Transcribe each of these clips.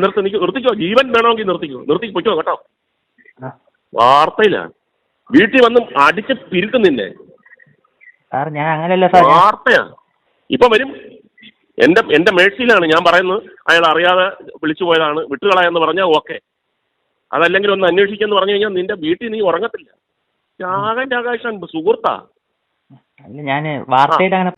നിർത്തി നിൽക്കോ നിർത്തിക്കോ. ജീവൻ വേണമെങ്കിൽ നിർത്തിക്കോ. നിർത്തി പൊയ്ക്കോ കേട്ടോ. വാർത്തയിലാണ് വീട്ടിൽ വന്ന് അടിച്ച് പിരുക്കും നിന്നെ. സാർ ഞാൻ അങ്ങനെയല്ല സാർ. ഞാൻ- വാർത്തയാ. ഇപ്പൊ വരും. എന്റെ എന്റെ മേഴ്സിയിലാണ് ഞാൻ പറയുന്നത്. അയാൾ അറിയാതെ വിളിച്ചു പോയതാണ്. വിട്ടുകളയെന്ന് പറഞ്ഞാൽ ഓക്കെ. അതല്ലെങ്കിൽ ഒന്ന് അന്വേഷിക്കെന്ന് പറഞ്ഞു കഴിഞ്ഞാൽ നിന്റെ വീട്ടിൽ നീ ഉറങ്ങത്തില്ല. രാഗൻ രാകാശൻ സുഹൃത്താ. അങ്ങനെ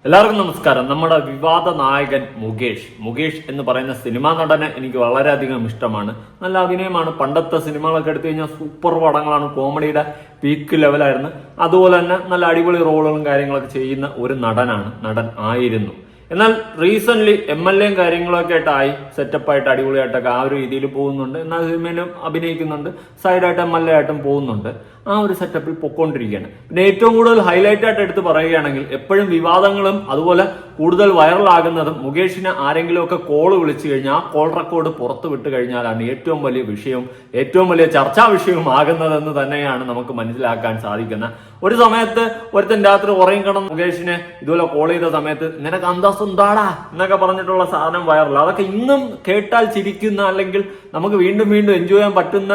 എല്ലാവർക്കും നമസ്കാരം. നമ്മുടെ വിവാദ നായകൻ മുകേഷ്. മുകേഷ് എന്ന് പറയുന്ന സിനിമാ നടനെ എനിക്ക് വളരെയധികം ഇഷ്ടമാണ്. നല്ല അഭിനയമാണ്. പണ്ടത്തെ സിനിമകളൊക്കെ എടുത്തു കഴിഞ്ഞാൽ സൂപ്പർ പടങ്ങളാണ്. കോമഡിയുടെ പീക്ക് ലെവലായിരുന്നു അതുപോലെ തന്നെ നല്ല അടിപൊളി റോളുകളും കാര്യങ്ങളൊക്കെ ചെയ്യുന്ന ഒരു നടനാണ്. നടൻ ആയിരുന്നു. എന്നാൽ റീസെന്റ് എം എൽ എയും കാര്യങ്ങളൊക്കെ ആയിട്ടായി സെറ്റപ്പായിട്ട് അടിപൊളിയായിട്ടൊക്കെ ആ ഒരു രീതിയിൽ പോകുന്നുണ്ട്. എന്നാൽ സിനിമയിലും അഭിനയിക്കുന്നുണ്ട്. സൈഡായിട്ട് എം എൽ എ ആയിട്ടും പോകുന്നുണ്ട്. ആ ഒരു സെറ്റപ്പിൽ പൊക്കോണ്ടിരിക്കുകയാണ്. പിന്നെ ഏറ്റവും കൂടുതൽ ഹൈലൈറ്റ് ആയിട്ട് എടുത്ത് പറയുകയാണെങ്കിൽ എപ്പോഴും വിവാദങ്ങളും അതുപോലെ കൂടുതൽ വൈറലാകുന്നതും മുകേഷിന് ആരെങ്കിലുമൊക്കെ കോൾ വിളിച്ചു കഴിഞ്ഞാൽ ആ കോൾ റെക്കോർഡ് പുറത്തു വിട്ട് കഴിഞ്ഞാലാണ് ഏറ്റവും വലിയ വിഷയവും ഏറ്റവും വലിയ ചർച്ചാ വിഷയവും ആകുന്നതെന്ന് തന്നെയാണ് നമുക്ക് മനസ്സിലാക്കാൻ സാധിക്കുന്നത്. ഒരു സമയത്ത് ഒരുത്തൻ രാത്രി ഉറങ്ങി കിടന്ന് മുകേഷിനെ ഇതുപോലെ കോൾ ചെയ്ത സമയത്ത് നിനക്ക് എന്താടാ എന്നൊക്കെ പറഞ്ഞിട്ടുള്ള സാധനം വൈറൽ അതൊക്കെ ഇന്നും കേട്ടാൽ ചിരിക്കുന്ന അല്ലെങ്കിൽ നമുക്ക് വീണ്ടും വീണ്ടും എൻജോയ് ചെയ്യാൻ പറ്റുന്ന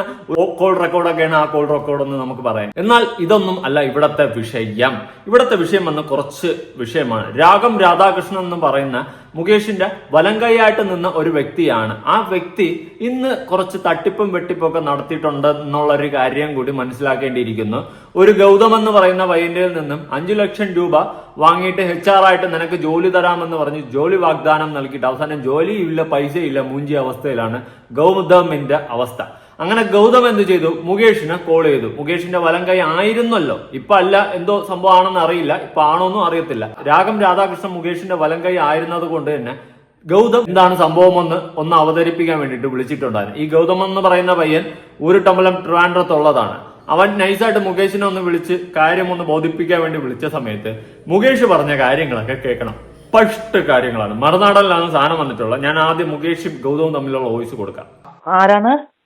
കോൾ റെക്കോർഡൊക്കെയാണ് ആ കോൾ റെക്കോർഡ് എന്ന് നമുക്ക് പറയാം എന്നാൽ ഇതൊന്നും അല്ല ഇവിടത്തെ വിഷയം. ഇവിടത്തെ വിഷയം വന്ന് കുറച്ച് വിഷയമാണ്. രാഗം രാധാകൃഷ്ണൻ എന്ന് പറയുന്ന മുകേഷിന്റെ വലങ്കൈയായിട്ട് നിന്ന ഒരു വ്യക്തിയാണ്. ആ വ്യക്തി ഇന്ന് കുറച്ച് തട്ടിപ്പും വെട്ടിപ്പൊക്കെ നടത്തിയിട്ടുണ്ട് എന്നുള്ള ഒരു കാര്യം കൂടി മനസ്സിലാക്കേണ്ടിയിരിക്കുന്നു. ഒരു ഗൗതം എന്ന് പറയുന്ന പയ്യന്റെ നിന്നും അഞ്ചു ലക്ഷം രൂപ വാങ്ങിയിട്ട് എച്ച് ആർ ആയിട്ട് നിനക്ക് ജോലി തരാമെന്ന് പറഞ്ഞ് ജോലി വാഗ്ദാനം നൽകിയിട്ട് അവസാനം ജോലിയില്ല പൈസയില്ല മൂഞ്ചി അവസ്ഥയിലാണ് ഗൗതമിന്റെ അവസ്ഥ. അങ്ങനെ ഗൗതം എന്ത് ചെയ്തു? മുകേഷിനെ കോൾ ചെയ്തു. മുകേഷിന്റെ വലം കൈ ആയിരുന്നല്ലോ. ഇപ്പൊ അല്ല എന്തോ സംഭവമാണെന്ന് അറിയില്ല. ഇപ്പൊ ആണോന്നും അറിയത്തില്ല. രാഗം രാധാകൃഷ്ണൻ മുകേഷിന്റെ വലം കൈ ആയിരുന്നത് കൊണ്ട് തന്നെ ഗൗതം എന്താണ് സംഭവം ഒന്ന് ഒന്ന് അവതരിപ്പിക്കാൻ വേണ്ടിയിട്ട് വിളിച്ചിട്ടുണ്ടായിരുന്നു. ഈ ഗൗതം എന്ന് പറയുന്ന പയ്യൻ ഒരു ഊരുട്ടമ്പലം ട്രിവാൻഡ്രത്തുള്ളതാണ്. അവൻ നൈസായിട്ട് മുകേഷിനെ ഒന്ന് വിളിച്ച് കാര്യം ഒന്ന് ബോധിപ്പിക്കാൻ വേണ്ടി വിളിച്ച സമയത്ത് മുകേഷ് പറഞ്ഞ കാര്യങ്ങളൊക്കെ കേൾക്കണം. ഫസ്റ്റ് കാര്യങ്ങളാണ്. മറുനാടനിലാണ് സാധനം വന്നിട്ടുള്ളത്. ഞാൻ ആദ്യം മുകേഷും ഗൗതവും തമ്മിലുള്ള വോയിസ് കൊടുക്കാം. ആരാണ്?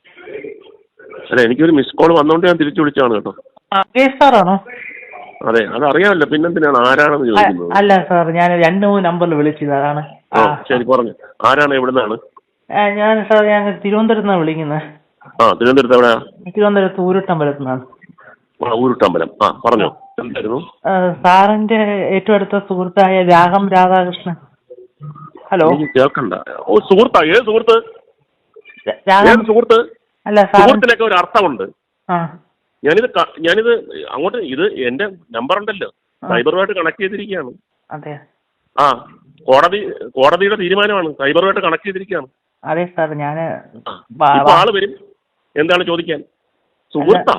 അല്ല എനിക്കൊരു മിസ് കോൾ വന്നോണ്ട് ഞാൻ തിരിച്ചു വിളിച്ചാണ് കേട്ടോ. അതെ അത് സാറാണോ അതെ അതറിയാമല്ലോ പിന്നെന്തിനാണ് ആരാണെന്ന് ചോദിക്കുന്നത്. അല്ല സാർ ഞാൻ രണ്ട് മൂന്ന് നമ്പറിൽ വിളിച്ചത് അതാണ് ആ ശരി പറഞ്ഞു. ആരാണ് എവിടുന്നാണ്? ആ, ഞാൻ സാർ ഞാൻ തിരുവനന്തപുരത്ത് നിന്നാണ് വിളിക്കുന്നത് ആ തിരുവനന്തപുരത്ത് എവിടെയാ? തിരുവനന്തപുരത്ത് ഊരുട്ടമ്പലത്ത് നിന്നാണ് ആ ഊരുട്ടമ്പലം. ആ പറഞ്ഞോ എന്തായിരുന്നു? ആ, സാറിന്റെ ഏറ്റവും അടുത്ത സുഹൃത്തായ രാഗം രാധാകൃഷ്ണൻ. ഹലോ? എനിക്ക് കേൾക്കണ്ട. ഓ സുഹൃത്താ ഏത് സുഹൃത്ത്? രാഗം ഏത് സുഹൃത്ത്? സുഹൃത്തിനൊക്കെ ഒരു അർത്ഥമുണ്ട്. ഞാനിത് ഞാനിത് അങ്ങോട്ട് ഇത് എന്റെ നമ്പർ ഉണ്ടല്ലോ. സൈബറുമായിട്ട് കണക്ട് ചെയ്തിരിക്കുകയാണ്. ആ കോടതി കോടതിയുടെ തീരുമാനമാണ്. സൈബറുമായിട്ട് കണക്ട് ചെയ്തിരിക്കുകയാണ്. അതെ സാർ. ഞാൻ ആൾ വരും. എന്താണ് ചോദിക്കാൻ? സുഹൃത്താ.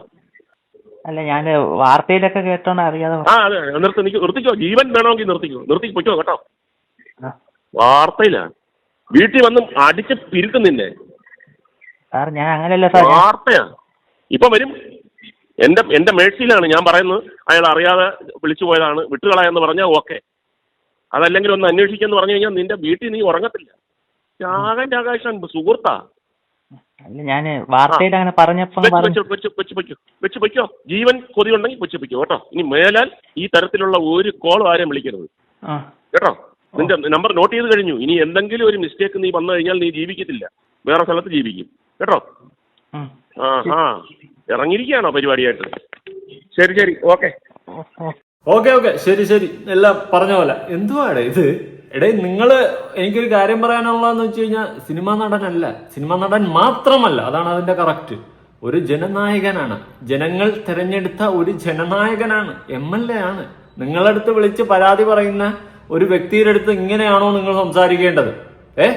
അല്ല ഞാൻ വാർത്തയിലൊക്കെ കേട്ടോണ്ട് അറിയാതെ ആ അതെ നിർത്തി നിർത്തിക്കോ. ജീവൻ വേണമെങ്കിൽ നിർത്തിക്കോ. നിർത്തി പൊയ്ക്കോ കേട്ടോ. വാർത്തയിലാണ് വീട്ടിൽ വന്ന് അടിച്ച് പിരുക്കും നിന്നെ. സാർ ഞാൻ അങ്ങനെയല്ല സാർ വാർത്തയാണ്. വാർത്തയാ ഇപ്പൊ വരും. എന്റെ എന്റെ മേഴ്സിയിലാണ് ഞാൻ പറയുന്നത്. അയാൾ അറിയാതെ വിളിച്ചു പോയതാണ്. വിട്ടുകളയെന്ന് പറഞ്ഞാൽ ഓക്കെ. അതല്ലെങ്കിൽ ഒന്ന് അന്വേഷിക്കെന്ന് പറഞ്ഞു കഴിഞ്ഞാൽ നിന്റെ വീട്ടിൽ നീ ഉറങ്ങത്തില്ല. ചാകന്റെ ആകാശം സുഹൃത്താ. അല്ല ഞാൻ വാർത്തയിൽ അങ്ങനെ പറഞ്ഞപ്പോ വെച്ച് വെക്കോ. ജീവൻ കൊതി ഉണ്ടെങ്കിൽ വെച്ച് വെക്കോ കേട്ടോ. ഇനി മേലാൽ ഈ തരത്തിലുള്ള ഒരു കോൾ ആരെയും വിളിക്കരുത്. കേട്ടോ? നിന്റെ നമ്പർ നോട്ട് ചെയ്ത് കഴിഞ്ഞു. ഇനി എന്തെങ്കിലും ഒരു മിസ്റ്റേക്ക് നീ വന്നു കഴിഞ്ഞാൽ നീ ജീവിക്കത്തില്ല. വേറെ സ്ഥലത്ത് ജീവിക്കും. കേട്ടോ? ആ. ആ ഇറങ്ങിയിരിക്കുകയാണോ പരിപാടിയായിട്ട്? ശരി ശരി. ഓക്കെ. Okay okay. ശരി ശരി. എല്ലാം പറഞ്ഞ പോലെ. എന്തുവാടെ ഇത്? എടേ നിങ്ങൾ എനിക്കൊരു കാര്യം പറയാനുള്ളതെന്ന് വെച്ച് കഴിഞ്ഞാൽ സിനിമാ നടനല്ല. സിനിമാ നടൻ മാത്രമല്ല. അതാണ് അതിന്റെ കറക്റ്റ്. ഒരു ജനനായകനാണ്. ജനങ്ങൾ തിരഞ്ഞെടുത്ത ഒരു ജനനായകനാണ്. എം എൽ എ ആണ്. നിങ്ങളടുത്ത് വിളിച്ച് പരാതി പറയുന്ന ഒരു വ്യക്തിയുടെ അടുത്ത് ഇങ്ങനെയാണോ നിങ്ങൾ സംസാരിക്കേണ്ടത്? ഏ?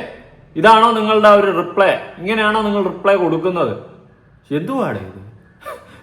ഇതാണോ നിങ്ങളുടെ ഒരു റിപ്ലൈ ഇങ്ങനെയാണോ നിങ്ങൾ റിപ്ലൈ കൊടുക്കുന്നത്? എന്തുവാടെ ഇത്?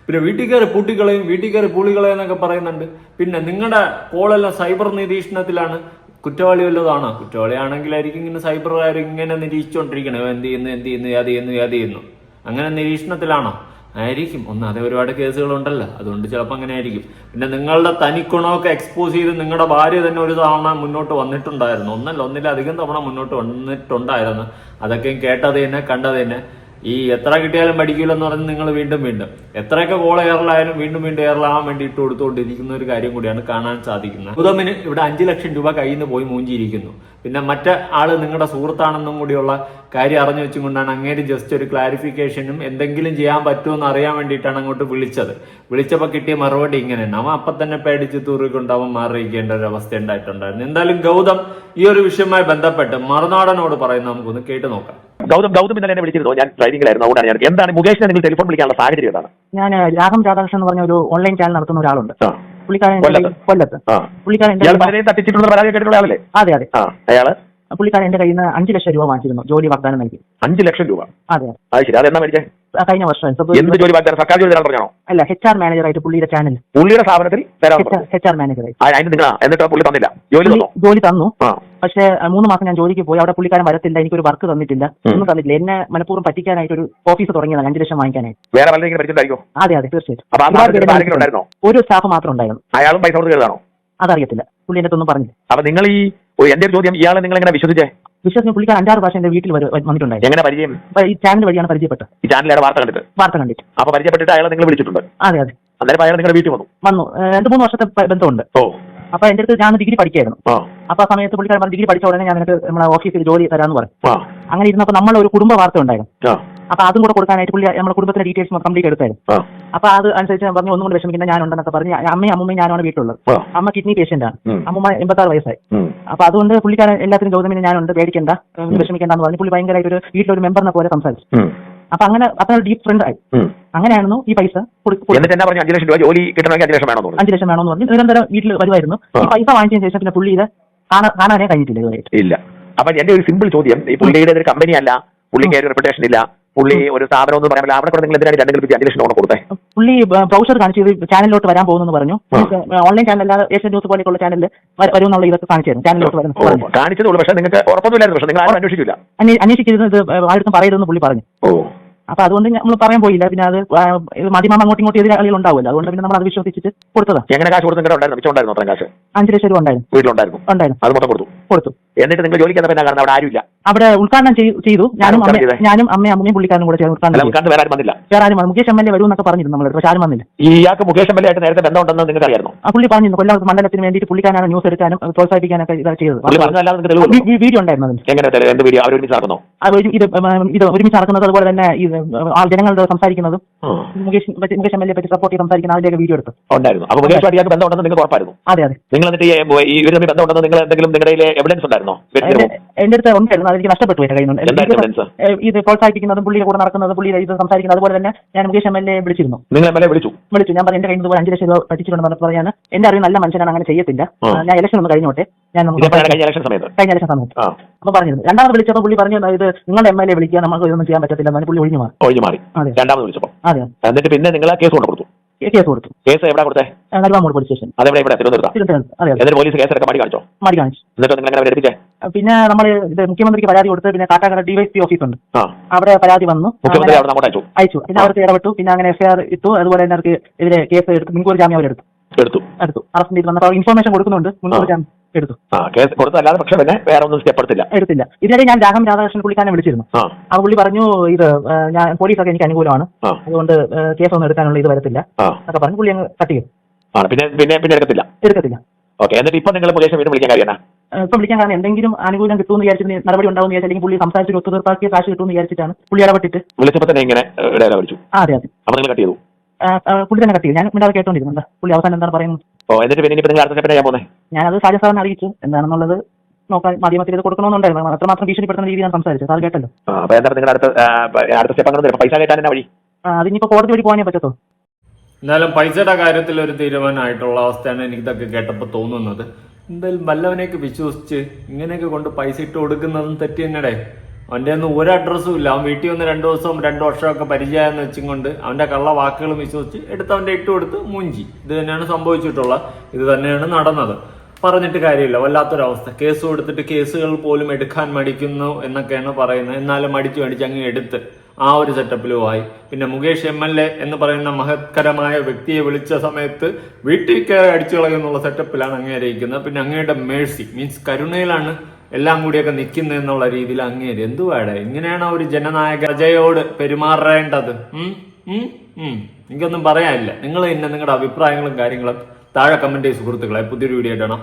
പിന്നെ വീട്ടിൽ കയറി പൂട്ടിക്കളയും വീട്ടിൽ കയറി പൂളികളയും എന്നൊക്കെ പറയുന്നുണ്ട്. പിന്നെ നിങ്ങളുടെ കോളെല്ലാം സൈബർ നിരീക്ഷണത്തിലാണ്. കുറ്റവാളി വല്ലതാണോ കുറ്റവാളി ആണെങ്കിലായിരിക്കും ഇങ്ങനെ സൈബർകാർ ഇങ്ങനെ നിരീക്ഷിച്ചുകൊണ്ടിരിക്കണം എന്ത് ചെയ്യുന്നു എന്ത് ചെയ്യുന്നു അത് ചെയ്യുന്നു അത് ചെയ്യുന്നു. അങ്ങനെ നിരീക്ഷണത്തിലാണോ? ആയിരിക്കും. ഒന്ന് അതേ ഒരുപാട് കേസുകളുണ്ടല്ലോ. അതുകൊണ്ട് ചിലപ്പോൾ അങ്ങനെ ആയിരിക്കും. പിന്നെ നിങ്ങളുടെ തനിക്കുണമൊക്കെ എക്സ്പോസ് ചെയ്ത് നിങ്ങളുടെ ഭാര്യ തന്നെ ഒരു തവണ മുന്നോട്ട് വന്നിട്ടുണ്ടായിരുന്നു. ഒന്നല്ല ഒന്നിലധികം തവണ മുന്നോട്ട് വന്നിട്ടുണ്ടായിരുന്നു. അതൊക്കെയും കേട്ടത് തന്നെ കണ്ടത് തന്നെ. ഈ എത്ര കിട്ടിയാലും പഠിക്കില്ലെന്ന് പറഞ്ഞ് നിങ്ങൾ വീണ്ടും വീണ്ടും. എത്രയൊക്കെ ഗോൾ എയറിലായാലും വീണ്ടും വീണ്ടും എയറിലാവാൻ വേണ്ടി ഇട്ട് കൊടുത്തുകൊണ്ടിരിക്കുന്ന ഒരു കാര്യം കൂടിയാണ് കാണാൻ സാധിക്കുന്നത്. ഉദമിന് ഇവിടെ അഞ്ചു ലക്ഷം രൂപ കയ്യിൽ നിന്ന് പോയി മൂഞ്ചിയിരിക്കുന്നു. പിന്നെ മറ്റേ ആൾ നിങ്ങളുടെ സുഹൃത്താണെന്നും കൂടിയുള്ള കാര്യം അറിഞ്ഞു വെച്ചുകൊണ്ടാണ് അങ്ങേര് ജസ്റ്റ് ഒരു ക്ലാരിഫിക്കേഷനും എന്തെങ്കിലും ചെയ്യാൻ പറ്റുമെന്ന് അറിയാൻ വേണ്ടിയിട്ടാണ് അങ്ങോട്ട് വിളിച്ചത്. വിളിച്ചപ്പോൾ കിട്ടിയ മറുപടി ഇങ്ങനെയാണ്. അവൻ അപ്പം തന്നെ പേടിച്ച് തൂറിക്കൊണ്ട് അവൻ മാറിയിരിക്കേണ്ട ഒരു അവസ്ഥ ഉണ്ടായിട്ടുണ്ടായിരുന്നു. എന്തായാലും ഗൗതം ഈ ഒരു വിഷയവുമായി ബന്ധപ്പെട്ട് മറുനാടനോട് പറയുന്ന നമുക്കൊന്ന് കേട്ടു നോക്കാം. ഗൗതം ഗൗതം ഇന്നലെ എന്നെ വിളിച്ചിരുന്നു. ഞാൻ ഡ്രൈവിംഗിലായിരുന്നു അതുകൊണ്ടാണ് ഞാൻ എന്താണ് മുകേഷിനെ നിങ്ങൾ ടെലിഫോൺ വിളിക്കാനുള്ള സാഹചര്യം എന്താണ് ഞാൻ രാഘം രാധാകൃഷ്ണൻ എന്ന് പറഞ്ഞ ഒരു ഓൺലൈൻ ചാനൽ നടത്തുന്ന ഒരാളുണ്ട്. പുള്ളിക്കാരൻ കൊല്ലത്ത്? പുള്ളിക്കാരൻ തട്ടിച്ചിട്ടുള്ള പരാതി കേട്ടിട്ടുള്ള ആളല്ലേ? അതെ അതെ. അയാൾ? പുള്ളിക്കാരൻ എന്റെ കയ്യിൽ നിന്ന് അഞ്ച് ലക്ഷം രൂപ വാങ്ങിച്ചിരുന്നു ജോലി വാഗ്ദാനം നൽകി. അഞ്ച് ലക്ഷം രൂപ? അതെ അത്. ശരി. അതെന്നാ മേടിച്ചേ? കഴിഞ്ഞ വർഷം എന്ത് ജോലി വാഗ്ദാനം? സർക്കാർ ജോലി പറഞ്ഞോ പറഞ്ഞാണോ? അല്ല എച്ച് ആർ മാനേജറായിട്ട് പുള്ളിയുടെ ചാനൽ പുള്ളിയുടെ സ്ഥാപനത്തിൽ എച്ച് ആർ മാനേജർ അതിന് നിങ്ങൾ എന്നിട്ട് പുള്ളി തന്നില്ല. ജോലി തന്നോ? ജോലി തന്നു. പക്ഷേ മൂന്ന് മാസം ഞാൻ ജോലിക്ക് പോയി. അവിടെ പുള്ളിക്കാരൻ വരത്തില്ല എനിക്കൊരു വർക്ക് തന്നിട്ടില്ല. ഒന്നും തന്നിട്ടില്ല. എന്നെ മനഃപൂർവം പറ്റിക്കാനായിട്ട് ഒരു ഓഫീസ് തുടങ്ങിയതാണ് അഞ്ചു ലക്ഷം വാങ്ങിക്കാനായിട്ട്. വേറെ അതെ അതെ തീർച്ചയായിട്ടും. ഒരു സ്റ്റാഫ് മാത്രം ഉണ്ടായിരുന്നു. അയാളും പൈസ അതറിയത്തില്ല. പുള്ളി എന്റെ ഒന്നും പറഞ്ഞില്ല. അപ്പൊ നിങ്ങൾ ഈ എന്റെ ഒരു ചോദ്യം ഇയാളെ നിങ്ങൾ എങ്ങനെ വിശ്വസിച്ചേ? വിശ്വസിന് പുള്ളിക്കാർ അഞ്ചാറ് പ്രാവശ്യം എന്റെ വീട്ടിൽ വരു- വന്നിട്ടുണ്ടായിരുന്നു എങ്ങനെ പരിചയം? അപ്പൊ ഈ ചാനൽ വഴിയാണ് പരിചയപ്പെട്ടത്. ഈ ചാനലിലെ വാർത്ത കണ്ടിട്ട്? വാർത്ത കണ്ടിട്ട്. അപ്പൊ പരിചയപ്പെട്ടിട്ട് അയാളെ നിങ്ങൾ വിളിച്ചിട്ടുണ്ട്? അതെ അതെ. അന്നേരം അയാൾ നിങ്ങളുടെ വീട്ടിൽ വന്നു? വന്നു. രണ്ട് മൂന്ന് വർഷത്തെ ബന്ധമുണ്ട്. ഓ. അപ്പൊ എന്റെ അടുത്ത് ഞാൻ ഡിഗ്രി പഠിക്കായിരുന്നു ആ. അപ്പൊ ആ സമയത്ത് പുള്ളിക്കാരൻ പറഞ്ഞു, ഡിഗ്രി പഠിച്ച ഉടനെ ഞാൻ നിനക്ക് നമ്മുടെ ഓഫീസിൽ ജോലി തരാന്ന് പറഞ്ഞു. ആ. അങ്ങനെ ഇരുന്നപ്പോൾ നമ്മൾ ഒരു കുടുംബ വാർത്ത ഉണ്ടായിരുന്നു. ആ. അപ്പൊ അതും കൂടെ കൊടുക്കാനായിട്ട് പുള്ളി നമ്മുടെ കുടുംബത്തിന്റെ ഡീറ്റെയിൽസ് കംപ്ലീറ്റ് എടുത്തായിരുന്നു. അപ്പൊ അത് അനുസരിച്ച് ഞാൻ പറഞ്ഞു ഒന്നും കൂടെ വിഷമിക്കുന്ന ഞാനുണ്ടെന്നൊക്കെ പറഞ്ഞു അമ്മയും അമ്മയും ഞാനാണ് വീട്ടിലുള്ളത്. അമ്മ കിഡ്നി പേഷ്യന്റ് ആണ്. അമ്മ എൺപത്താറ് വയസ്സായി. അപ്പൊ അതുകൊണ്ട് പുള്ളിക്കാരൻ എല്ലാത്തിനും ഗൗതമിന് ഞാനുണ്ട് പേടിക്കണ്ട വിഷമിക്കേണ്ട എന്ന് പറഞ്ഞു പുള്ളി ഭയങ്കരമായിട്ട് ഒരു വീട്ടിലൊരു മെമ്പറിനെ പോലെ സംസാരിച്ചു. അപ്പൊ അങ്ങനെ അത്ര ഡീപ് ഫ്രണ്ട് ആയി. അങ്ങനെയായിരുന്നു ഈ പൈസ എന്നിട്ട് എന്താ പറഞ്ഞു? അഞ്ച് ലക്ഷം രൂപ ജോലി കിട്ടണമെങ്കിൽ അഞ്ച് ലക്ഷം വേണമെന്ന് അഞ്ച് ലക്ഷം വേണമെന്ന് പറഞ്ഞു. നിരന്തരം വീട്ടിൽ വരുമായിരുന്നു. ഈ പൈസ വാങ്ങിച്ചതിന് ശേഷം പിന്നെ പുള്ളി ഇത് കാണാ- കാണാനേ കഴിഞ്ഞിട്ടില്ല ഇതുവരെയായിട്ട്. ഇല്ല. അപ്പൊ എന്റെ ഒരു സിമ്പിൾ ചോദ്യം ഈ പുള്ളിയുടെ ഒരു കമ്പനി അല്ല പുള്ളിക്ക് റെപ്യൂട്ടേഷൻ ഇല്ല. പുള്ളി ഒരു സ്ഥാപനം ഒന്നും പറയാൻ പറ്റില്ല. അവിടെ കൂടെ നിങ്ങൾ എന്തിനാണ് രണ്ടു കൽപ്പിച്ച് അഞ്ച് ലക്ഷം ലോൺ കൊടുത്തേ? പുള്ളി ബ്രൗസർ കാണിച്ച് ഇത് ചാനലിലോട്ട് വരാൻ പോകുന്നു പറഞ്ഞു. ഓൺലൈൻ ചാനൽ അല്ലാതെ ഏഷ്യൻ ന്യൂസ് പോലെയുള്ള ചാനലിൽ വരുമെന്നുള്ള ഇതൊക്കെ കാണിച്ചായിരുന്നു ചാനലിലോട്ട് വരുന്നു കാണിച്ചതുള്ളൂ പക്ഷേ കാണിച്ചതേ നിങ്ങൾക്ക് ഉറപ്പൊന്നുമില്ലായിരുന്നു. പക്ഷേ നിങ്ങൾ ആരും അന്വേഷിച്ചില്ല അന്വേഷിച്ചിരുന്നത് ആരുടെ പറയരുതെന്ന് പുള്ളി പറഞ്ഞു. ഓ. അപ്പൊ അതുകൊണ്ട് നമ്മൾ പറയാൻ പോയില്ല. പിന്നെ അത് മാധ്യമം അങ്ങോട്ടും ഇങ്ങോട്ടും എതിരാളികൾ ഉണ്ടാവില്ല അതുകൊണ്ട് പിന്നെ നമ്മൾ അത് വിശ്വസിച്ചിട്ട് കൊടുത്തത്. എങ്ങനെ കാശ് കൊടുത്തു അഞ്ച് ലക്ഷം രൂപ ഉണ്ടായിരുന്നു. വീട്ടിലുണ്ടായിരുന്നു. ഉണ്ടായിരുന്നു. അത് മൊത്തം കൊടുത്തു. കൊടുത്തു എന്നിട്ട് നിങ്ങൾ ജോലിക്ക് എന്നാ കാരണം? അവിടെ ആരുമില്ല. അവിടെ ഉദ്ഘാടനം ചെയ്- ചെയ്തു. ഞാനും ഉദ്ഘാടനം അമ്മ ഞാനും അമ്മയും അമ്മയും പുള്ളിക്കാരനും കൂടെ ചേർന്ന് ഉദ്ഘാടനം അല്ല ചെയ്തു ഉൾക്കാണ്ട് വേറെ ആരും വന്നില്ല. വേറെ ആരും വന്നു. മുകേഷ് എം എൽ എ വരും എന്നൊക്കെ പറഞ്ഞിരുന്നു നമ്മൾ പക്ഷെ ആരും വന്നില്ല. ഇയാൾക്ക് മുകേഷ് എം എൽ എ ആയിട്ട് നേരത്തെ ബന്ധമുണ്ടെന്ന് നിങ്ങൾക്ക് അറിയാമോ ആ പുള്ളി പറഞ്ഞിരുന്നു കൊല്ലം മണ്ഡലത്തിന് വേണ്ടിയിട്ട് പുള്ളിക്കാരാണ് ന്യൂസ് എടുക്കാനും അത് പ്രോത്സാഹിപ്പിക്കാനൊക്കെ ഇതാ ചെയ്തത്. പുള്ളി പറഞ്ഞല്ലാതെ നിങ്ങൾക്ക് തെളിവുള്ളൂ വി- വി- വീഡിയോ ഉണ്ടായിരുന്നു അതിൽ എങ്ങനെ തെളിവ്? എന്ത് വീഡിയോ? അവർ ഒരുമിച്ച് നടക്കുന്നോ? ഒരു- ഇത് ഉം, ഇത് ഒരുമിച്ച് നടക്കുന്നത് അതുപോലെ തന്നെ ഇത് ആ ജനങ്ങളുടെ സംസാരിക്കുന്നതും ഉം. മുകേഷ് പറ്റി- മുകേഷ് എം എൽ എ പറ്റി സപ്പോർട്ട് ചെയ്ത് സംസാരിക്കുന്ന അതിന്റെയൊക്കെ വീഡിയോ എടുത്തു. ഉണ്ടായിരുന്നു. അപ്പൊ മുകേഷ് ഇയാൾക്ക് ബന്ധമുണ്ടെന്ന് നിങ്ങൾക്ക് ഉറപ്പായിരുന്നു. അതെ അതെ. നിങ്ങൾ എന്നിട്ട് ഈ- ഈ ഇവർ തമ്മിൽ ബന്ധമുണ്ടെന്ന് നിങ്ങൾ എന്തെങ്കിലും നിങ്ങളുടെ എവിഡൻസ് ഉണ്ടായിരുന്നോ? എന്റെ- അടുത്ത് ഉണ്ടായിരുന്നു. അതെനിക്ക് നഷ്ടപ്പെട്ടു എന്റെ കയ്യിൽ ഇത് പ്രോത്സാഹിപ്പിക്കുന്നതും പുള്ളിയുടെ കൂടെ നടക്കുന്നത് പുള്ളി ഇത് സംസാരിക്കുന്നത് അതുപോലെ തന്നെ ഞാൻ മുകേഷ് എം എൽ എ വിളിച്ചിരുന്നു. നിങ്ങൾ എം എൽ എ വിളിച്ചു? വിളിച്ചു. ഞാൻ പറഞ്ഞു എന്റെ കയ്യിൽ അഞ്ച് ലക്ഷം രൂപ പറ്റിച്ചിട്ടുണ്ടെന്ന് പറഞ്ഞപ്പോൾ പറയാൻ എന്റെ അറിവ് നല്ല മനുഷ്യനാണ് അങ്ങനെ ചെയ്യത്തില്ല. ഞാൻ ഇലക്ഷൻ ഒന്ന് കഴിഞ്ഞോട്ടെ. ഞാൻ കഴിഞ്ഞ ഇലക്ഷൻ സമയത്ത്? കഴിഞ്ഞ ഇലക്ഷൻ സമയത്ത്. അപ്പൊ പറഞ്ഞിരുന്നു. രണ്ടാമത് വിളിച്ചപ്പോൾ പുള്ളി പറഞ്ഞു ഇത് നിങ്ങളുടെ എം എൽ എ വിളിക്കുക നമുക്ക് ഇതൊന്നും ചെയ്യാൻ പറ്റത്തില്ല പറഞ്ഞ് പുള്ളി ഒഴിഞ്ഞു മാറി. ഒഴിഞ്ഞു മാറി. അതെ. രണ്ടാമത് വിളിച്ചപ്പോ അതെ. എന്നിട്ട് പിന്നെ നിങ്ങൾ കേസ് കൊണ്ടു കൊടുത്തു കേസ് കൊടുത്തു? കേസ് എവിടെ കൊടുത്തേ? നരുവാമൂട് പോലീസ് സ്റ്റേഷൻ അതെവിടെ ഇവിടെ? തിരുവനന്തപുരത്ത്? തിരുവനന്തപുരം അതെ അതെ. എന്നിട്ട് പോലീസ് കേസെടുക്കാൻ മടി കാണിച്ചോ? മടി കാണിച്ചു. എന്നിട്ട് നിങ്ങൾ എങ്ങനെ എടുപ്പിച്ചേ? പിന്നെ നമ്മൾ ഇത് മുഖ്യമന്ത്രിക്ക് പരാതി കൊടുത്ത് പിന്നെ കാട്ടാക്കട ഡിവൈഎസ്പി ഓഫീസ് ഉണ്ട്. ആ. അവിടെ പരാതി വന്നു. മുഖ്യമന്ത്രി അവിടെ അങ്ങോട്ട് അയച്ചു? അയച്ചു. പിന്നെ അവർക്ക് ഇടപെട്ടു. പിന്നെ അങ്ങനെ എഫ്ഐആർ ഇട്ടു. അതുപോലെ തന്നെ അവർക്ക് എതിരെ കേസ് എടുത്തു. മുൻകൂർ ജാമ്യം അവരെടുത്തു. എടുത്തു. എടുത്തു. അറസ്റ്റ് ചെയ്ത് വന്നപ്പോൾ ഇൻഫർമേഷൻ കൊടുക്കുന്നുണ്ട്. മുൻകൂർ ജാമ്യം എടുത്തു. ആ കേസ് കൊടുത്തല്ലാതെ പക്ഷെ പിന്നെ വേറെ ഒന്നും സ്റ്റെപ്പ് എടുത്തില്ല. എടുത്തില്ല ഇതിനിടെ ഞാൻ രാഹം രാധാകൃഷ്ണൻ പുള്ളിക്കാരനെ വിളിച്ചിരുന്നു. ആ. ആ പുള്ളി പറഞ്ഞു ഇത് ആ, ഞാൻ പോലീസൊക്കെ എനിക്ക് അനുകൂലമാണ്. ആ. അതുകൊണ്ട് കേസ് ഒന്നും എടുക്കാനുള്ള ഇത് വരത്തില്ല. ആ. എന്നൊക്കെ പറഞ്ഞു. പുള്ളി അങ്ങ് കട്ട് ചെയ്തു. ആണ് പിന്നെ പിന്നെ പിന്നെ എടുക്കത്തില്ല. എടുക്കത്തില്ല. ഓക്കെ എന്നിട്ട് ഇപ്പൊ നിങ്ങൾ മുകേഷ് വീണ്ടും വിളിക്കാൻ കാര്യമാണ് ഇപ്പം വിളിക്കാൻ കാരണം എന്തെങ്കിലും ആനുകൂല്യം കിട്ടുമെന്ന് വിചാരിച്ചിട്ട് നടപടി ഉണ്ടാവുമെന്ന് വിചാരിച്ചു അല്ലെങ്കിൽ പുള്ളി സംസാരിച്ചിട്ട് ഒത്തുതീർപ്പാക്കിയ കാശ് കിട്ടുമെന്ന് വിചാരിച്ചിട്ടാണ് പുള്ളി ഇടപെട്ടിട്ട് വിളിച്ചപ്പോ തന്നെ ഇങ്ങനെ ഇടയില വിളിച്ചു. ആ അതെ അതെ. അപ്പൊ നിങ്ങൾ കട്ട് ചെയ്തു. പുള്ളി തന്നെ കട്ട് ഞാൻ മിണ്ടാതെ കേട്ടോണ്ടിരുന്നുണ്ട് പുള്ളി അവസാനം എന്താണ് പറയുന്നത്? ഓ എന്നിട്ട് പിന്നെ ഇനിയിപ്പോ നിങ്ങൾ അടുത്ത സ്റ്റെപ്പിനെ ചെയ്യാൻ പോകുന്നത് ഞാനത് സാജ സാറിനെ അറിയിച്ചു. എന്താണെന്നുള്ളത് നോക്കാൻ മാധ്യമത്തിൽ ഇത് കൊടുക്കണമെന്നുണ്ടായിരുന്നു. അത്രമാത്രം ഭീഷണിപ്പെടുത്തുന്ന രീതി ഞാൻ സംസാരിച്ചു. സാർ കേട്ടല്ലോ. ആ, അപ്പൊ എന്താ നിങ്ങൾ അടുത്ത ആ, അടുത്ത സ്റ്റെപ്പ് അങ്ങനെ പൈസ എന്നാ വഴി? ആ, അതിനിപ്പോ കോടതി വഴി പോകാനേ പറ്റത്തോ എന്നാലും പൈസയുടെ കാര്യത്തിൽ ഒരു തീരുമാനമായിട്ടുള്ള അവസ്ഥയാണ് എനിക്കിതൊക്കെ കേട്ടപ്പോൾ തോന്നുന്നത്. എന്തായാലും വല്ലവനെയൊക്കെ വിശ്വസിച്ച് ഇങ്ങനെയൊക്കെ കൊണ്ട് പൈസ ഇട്ട് കൊടുക്കുന്നതും തെറ്റി തന്നെടേ അവന്റെ ഒന്നും ഒരു അഡ്രസ്സും ഇല്ല. അവൻ വീട്ടിൽ വന്ന് രണ്ട് ദിവസവും രണ്ട് വർഷമൊക്കെ പരിചയമെന്ന് വെച്ചും കൊണ്ട് അവന്റെ കള്ള വാക്കുകളും വിശ്വസിച്ച് എടുത്ത് അവന്റെ ഇട്ട് കൊടുത്ത് മുഞ്ചി. ഇത് തന്നെയാണ് സംഭവിച്ചിട്ടുള്ളത്. ഇത് തന്നെയാണ് നടന്നത്. പറഞ്ഞിട്ട് കാര്യമില്ല. വല്ലാത്തൊരവസ്ഥ. കേസ് കൊടുത്തിട്ട് കേസുകൾ പോലും എടുക്കാൻ മടിക്കുന്നു എന്നൊക്കെയാണ് പറയുന്നത്. എന്നാലും മടിച്ച് മടിച്ച് അങ്ങ് എടുത്ത് ആ ഒരു സെറ്റപ്പിലുമായി പിന്നെ മുകേഷ് എം എൽ എ എന്ന് പറയുന്ന മഹത്കരമായ വ്യക്തിയെ വിളിച്ച സമയത്ത് വീട്ടിൽ കയറി അടിച്ചു കളയുന്നുള്ള സെറ്റപ്പിലാണ് അങ്ങേരെ പിന്നെ അങ്ങയുടെ മേഴ്സി മീൻസ് കരുണയിലാണ് എല്ലാം കൂടിയൊക്കെ നിൽക്കുന്നു എന്നുള്ള രീതിയിൽ അങ്ങേര്. എന്തുവാടെ ഇങ്ങനെയാണ് ഒരു ജനനായക പ്രജയോട് പെരുമാറേണ്ടത്. എനിക്കൊന്നും പറയാനില്ല. നിങ്ങൾ തന്നെ നിങ്ങളുടെ അഭിപ്രായങ്ങളും കാര്യങ്ങളും താഴെ കമന്റ് ചെയ്ത് സുഹൃത്തുക്കളെ. പുതിയൊരു വീഡിയോ ഇടണം